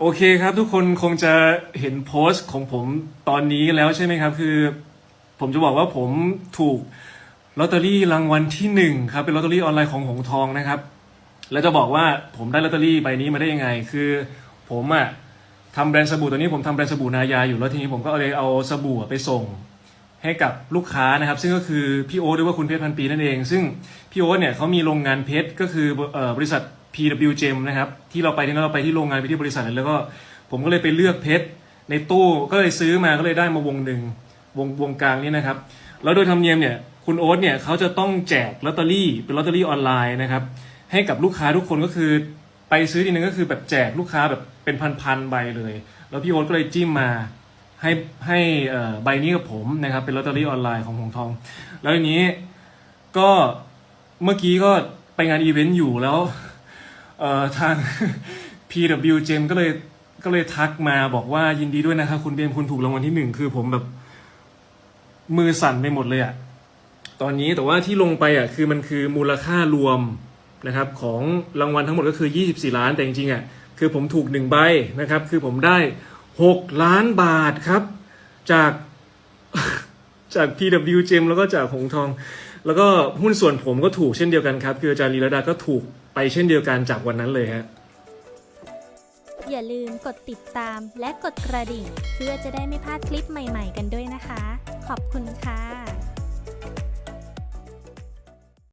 โอเคครับทุกคนคงจะเห็นโพสต์ของผมตอนนี้แล้วใช่ไหมครับ คือผมจะบอกว่าผมถูกลอตเตอรี่รางวัลที่หนึ่งครับเป็นลอตเตอรี่ออนไลน์ของหงทองนะครับ แล้วจะบอกว่าผมได้ลอตเตอรี่ใบนี้มาได้ยังไง คือผมอะทำแบรนด์สบู่ตัวนี้ผมทำแบรนด์สบู่นายาอยู่แล้วทีนี้ผมก็เลยเอาสบู่ไปส่งให้กับลูกค้านะครับ ซึ่งก็คือพี่โอ๊ตหรือว่าคุณเพชรพันปีนั่นเอง ซึ่งพี่โอ๊ตเนี่ยเขามีโรงงานเพชรก็คือออบริษัท PW Gem นะครับ ที่เราไปที่นั่นเราไปที่โรงงานไปที่บริษัทนั้นแล้วก็ผมก็เลยไปเลือกเพชรในตู้ก็เลยซื้อมาก็เลยได้มาวงหนึ่งวงวงกลางนี่นะครับ แล้วโดยธรรมเนียมเนี่ยคุณโอ๊ตเนี่ยเขาจะต้องแจกลอตเตอรี่เป็นลอตเตอรี่ออนไลน์นะครับให้กับลูกค้าทุกคนก็คือไปซื้อทีนึงก็คือแบบแจกลูกค้าแบบเป็นพันๆใบเลย แล้วพี่โอ๊ตก็เลยจิ้มมาให้ให้ใบนี้กับผมนะครับเป็นลอตเตอรี่ออนไลน์ของหงทอง แล้วทีนี้ก็เมื่อกี้ก็ไปงานอีเวนต์อยู่แล้ว เอ่อทาง PW Gem ก็เลยก็เลยทักมาบอกว่ายินดีด้วยนะครับคุณเบมคุณถูกรางวัลที่หนึ่งคือผมแบบมือสั่นไปหมดเลยอะตอนนี้แต่ว่าที่ลงไปอะคือมันคือมูลค่ารวมนะครับของรางวัลทั้งหมดก็คือ 24 ล้านแต่จริงๆอะคือผมถูกหนึ่งใบนะครับ คือผมได้ 6 ล้านบาทครับ จาก จาก PW Gem แล้วก็จากหงทอง แล้วก็หุ้นส่วนผมก็ถูกเช่นเดียวกันครับ คืออาจารย์ลีลาดาก็ถูกไปเช่นเดียวกันจากวันนั้นเลยฮะอย่าลืมกดติดตามและกดกระดิ่ง เพื่อจะได้ไม่พลาดคลิปใหม่ ๆ กันด้วยนะคะ ขอบคุณค่ะ